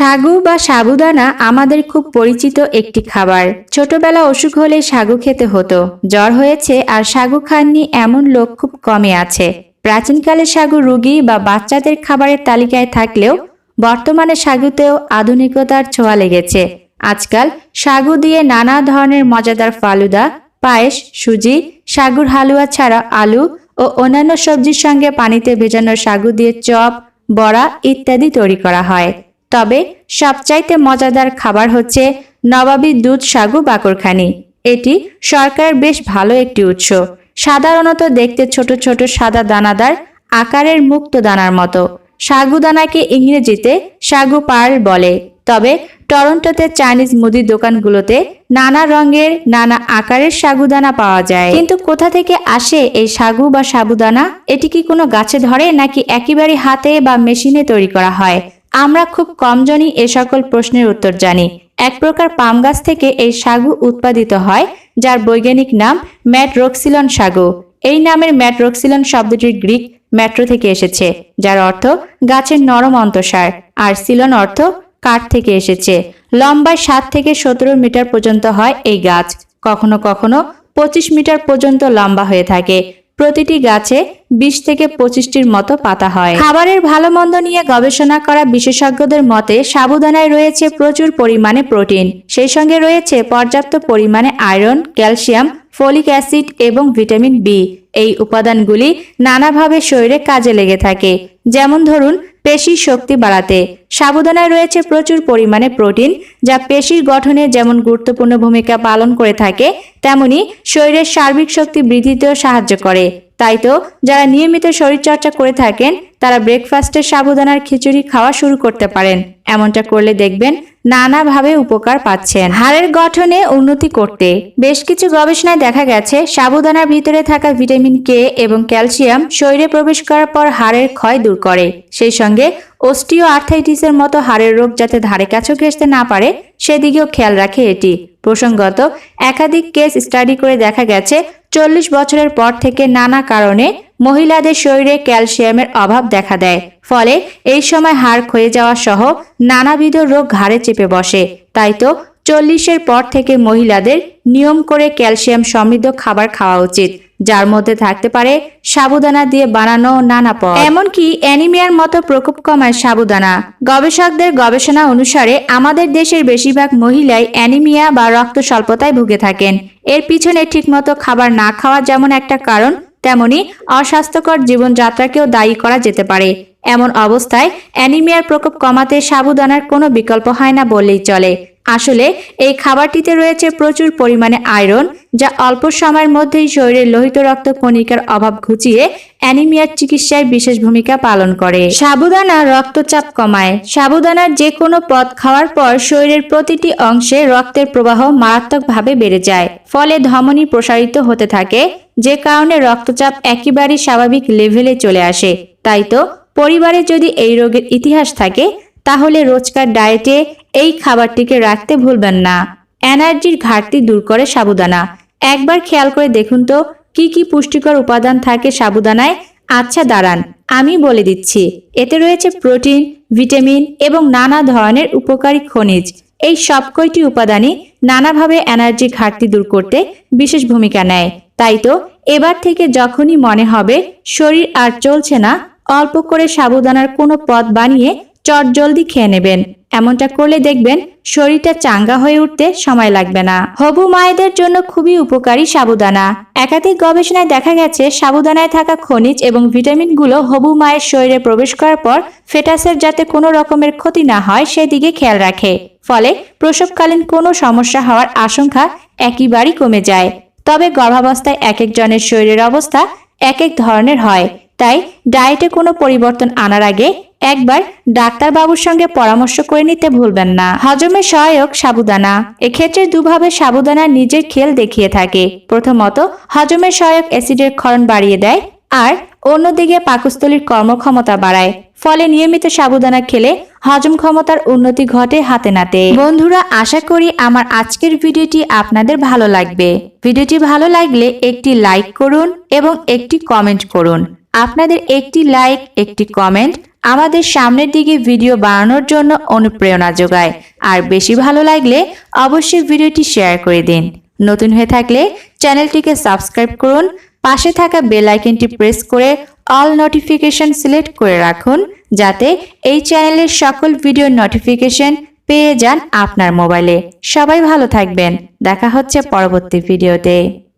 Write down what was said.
সাগু বা সাবুদানা আমাদের খুব পরিচিত একটি খাবার। ছোটবেলা অসুখ হলে সাগু খেতে হতো। জ্বর হয়েছে আর সাগু খাননি এমন লোক খুব কমে আছে। প্রাচীনকালে সাগু রুগী বা বাচ্চাদের খাবারের তালিকায় থাকলেও বর্তমানে সাগুতেও আধুনিকতার ছোঁয়া লেগেছে। আজকাল সাগু দিয়ে নানা ধরনের মজাদার ফালুদা, পায়েস, সুজি, সাগুর হালুয়া ছাড়া আলু ও অন্যান্য সবজির সঙ্গে পানিতে ভেজানো সাগু দিয়ে চপ, বড়া ইত্যাদি তৈরি করা হয়। তবে সবচাইতে মজাদার খাবার হচ্ছে নবাবী দুধ সাগু বাকরখানি। এটি সরকারের বেশ ভালো একটি উৎস। সাধারণত দেখতে ছোট ছোট সাদা দানাদার আকারের মুক্ত দানার মতো। সাগু দানাকে ইংরেজিতে সাগু পার্ল বলে। তবে টরন্টোতে চাইনিজ মুদি দোকানগুলোতে নানা রঙের, নানা আকারের সাগুদানা পাওয়া যায়। কিন্তু কোথা থেকে আসে এই সাগু বা সাবুদানা এটি কি কোনো গাছে ধরে নাকি একেবারে হাতে বা মেশিনে তৈরি করা হয়? আমরা খুব কমজনই এ সকল প্রশ্নের উত্তর জানি। এক প্রকার পাম গাছ থেকে এই সাগু উৎপাদিত হয়, যার বৈজ্ঞানিক নাম ম্যাট্রোক্সিলন সাগু। এই নামের ম্যাট্রোক্সিলন শব্দটির গ্রিক ম্যাট্রো থেকে এসেছে, যার অর্থ গাছের নরম অন্তঃসার, আর সিলন অর্থ কাঠ থেকে এসেছে। লম্বায় সাত থেকে সতেরো মিটার পর্যন্ত হয় এই গাছ। কখনো কখনো পঁচিশ মিটার পর্যন্ত লম্বা হয়ে থাকে প্রতিটি গাছে বিশ থেকে পঁচিশটির মতো পাতা হয়। খাবারের ভালো মন্দ নিয়ে গবেষণা করা বিশেষজ্ঞদের মতে সাবুদানায় রয়েছে প্রচুর পরিমাণে প্রোটিন। সেই সঙ্গে রয়েছে পর্যাপ্ত পরিমাণে আয়রন, ক্যালসিয়াম, ফলিক অ্যাসিড এবং ভিটামিন বি। এই উপাদানগুলি নানাভাবে শরীরে কাজে লেগে থাকে। যেমন ধরুন পেশির শক্তি বাড়াতে। সাবুদানায় রয়েছে প্রচুর পরিমাণে প্রোটিন, যা পেশির গঠনে যেমন গুরুত্বপূর্ণ ভূমিকা পালন করে থাকে, তেমনি শরীরের সার্বিক শক্তি বৃদ্ধিতেও সাহায্য করে। তাই তো, যারা নিয়মিত শরীরচর্চা করে থাকেন, তারা ব্রেকফাস্টে সাবুদানার খিচুড়ি খাওয়া শুরু করতে পারেন। এমনটা করলে দেখবেন নানাভাবে উপকার পাচ্ছেন। হাড়ের গঠনে উন্নতি করতে বেশ কিছু গবেষণায় দেখা গেছে, সাবুদানার ভিতরে থাকা ভিটামিন কে এবং ক্যালসিয়াম শরীরে প্রবেশ করার পর হাড়ের ক্ষয় দূর করে। সেই সঙ্গে অস্টিও আর্থাইটিসের মতো হাড়ের রোগ যাতে ধারে কাছেও ঘেঁষতে না পারে, সেদিকেও খেয়াল রাখে এটি। প্রসঙ্গত, একাধিক কেস স্টাডি করে দেখা গেছে, চল্লিশ বছরের পর থেকে নানা কারণে মহিলাদের শরীরে ক্যালসিয়ামের অভাব দেখা দেয়। ফলে এই সময় হাড় ক্ষয়ে যাওয়া সহ নানাবিধ রোগ ঘাড়ে চেপে বসে। তাই তো চল্লিশের পর থেকে মহিলাদের নিয়ম করে ক্যালসিয়াম সমৃদ্ধ খাবার খাওয়া উচিত, যার মধ্যে থাকতে পারে সাবুদানা দিয়ে বানানো নানা পদ। এমনকি অ্যানিমিয়ার মতো প্রকোপ কমায় সাবুদানা। গবেষকদের গবেষণা অনুসারে আমাদের দেশের বেশিরভাগ মহিলাই অ্যানিমিয়া বা রক্ত স্বল্পতায় ভুগে থাকেন। এর পিছনে ঠিকমতো খাবার না খাওয়া যেমন একটা কারণ, তেমনি অস্বাস্থ্যকর জীবনযাত্রাকেও দায়ী করা যেতে পারে। এমন অবস্থায় অ্যানিমিয়ার প্রকোপ কমাতে সাবুদানার কোনো বিকল্প হয় না বললেই চলে। আসলে, এই খাবারটিতে রয়েছে প্রচুর পরিমাণে আয়রন, যা অল্প সময়ের মধ্যেই শরীরের লোহিত রক্ত কণিকার অভাব ঘুচিয়ে অ্যানিমিয়ার চিকিৎসায় বিশেষ ভূমিকা পালন করে। সাবুদানা রক্তচাপ কমায়। সাবুদানার যে কোনো পদ খাওয়ার পর শরীরের প্রতিটি অংশে রক্তের প্রবাহ মারাত্মকভাবে বেড়ে যায়, ফলে ধমনী প্রসারিত হতে থাকে, যে কারণে রক্তচাপ একেবারেই স্বাভাবিক লেভেলে চলে আসে। তাই তো পরিবারে যদি এই রোগের ইতিহাস থাকে, তাহলে রোজকার ডায়েটে এই খাবারটিকে রাখতে ভুলবেন না। এনার্জির ঘাটতি দূর করে সাবুদানা। একবার খেয়াল করে দেখুন তো, কি কি পুষ্টিকর উপাদান থাকে সাবুদানায়। আচ্ছা দাঁড়ান, আমি বলে দিচ্ছি। এতে রয়েছে প্রোটিন, ভিটামিন এবং নানা ধরনের উপকারী খনিজ। এই সব কয়টি উপাদানই নানাভাবে এনার্জি ঘাটতি দূর করতে বিশেষ ভূমিকা নেয়। তাই তো, এবার থেকে যখনই মনে হবে, শরীর আর চলছে না অল্প করে সাবুদানার কোনো পদ বানিয়ে চট জলদি খেয়ে নেবেন। এমনটা করলে দেখবেন শরীরটা চাঙ্গা হয়ে উঠতে সময় লাগবে না। হবু মায়েদের জন্য খুবই উপকারী সাবুদানা। একাধিক গবেষণায় দেখা গেছে, সাবুদানায় থাকা খনিজ এবং ভিটামিনগুলো হবু মায়ের শরীরে প্রবেশ করার পর ফেটাসের যাতে কোনো রকমের ক্ষতি না হয়, সেদিকে খেয়াল রাখে। ফলে প্রসবকালীন কোনো সমস্যা হওয়ার আশঙ্কা একেবারেই কমে যায়। তবে গর্ভাবস্থায় এক একজনের শরীরের অবস্থা এক এক ধরনের হয়। তাই ডায়েটে কোনো পরিবর্তন আনার আগে একবার ডাক্তারবাবুর সঙ্গে পরামর্শ করে নিতে ভুলবেন না। হজমে সহায়ক সাবুদানা। এক্ষেত্রে দুভাবে সাবুদানা নিজের খেল দেখিয়ে থাকে। প্রথমত হজমে সহায়ক অ্যাসিডের ক্ষরণ বাড়িয়ে দেয় আর অন্যদিকে পাকস্থলীর কর্মক্ষমতা বাড়ায়। ফলে নিয়মিত সাবুদানা খেলে হজম ক্ষমতার উন্নতি ঘটে হাতে নাতে। বন্ধুরা, আশা করি আমার আজকের ভিডিওটি আপনাদের ভালো লাগবে। ভিডিওটি ভালো লাগলে একটি লাইক করুন এবং একটি কমেন্ট করুন। আপনাদের একটি লাইক একটি কমেন্ট আমাদের সামনের দিকে ভিডিও বানানোর জন্য অনুপ্রেরণা যোগায়। আর বেশি ভালো লাগলে অবশ্যই ভিডিওটি শেয়ার করে দিন। নতুন হয়ে থাকলে চ্যানেলটিকে সাবস্ক্রাইব করুন, পাশে থাকা বেল আইকনটি প্রেস করে অল নোটিফিকেশন সিলেক্ট করে রাখুন, যাতে এই চ্যানেলের সকল ভিডিও নোটিফিকেশন পেয়ে যান আপনার মোবাইলে সবাই ভালো থাকবেন। দেখা হচ্ছে পরবর্তী ভিডিওতে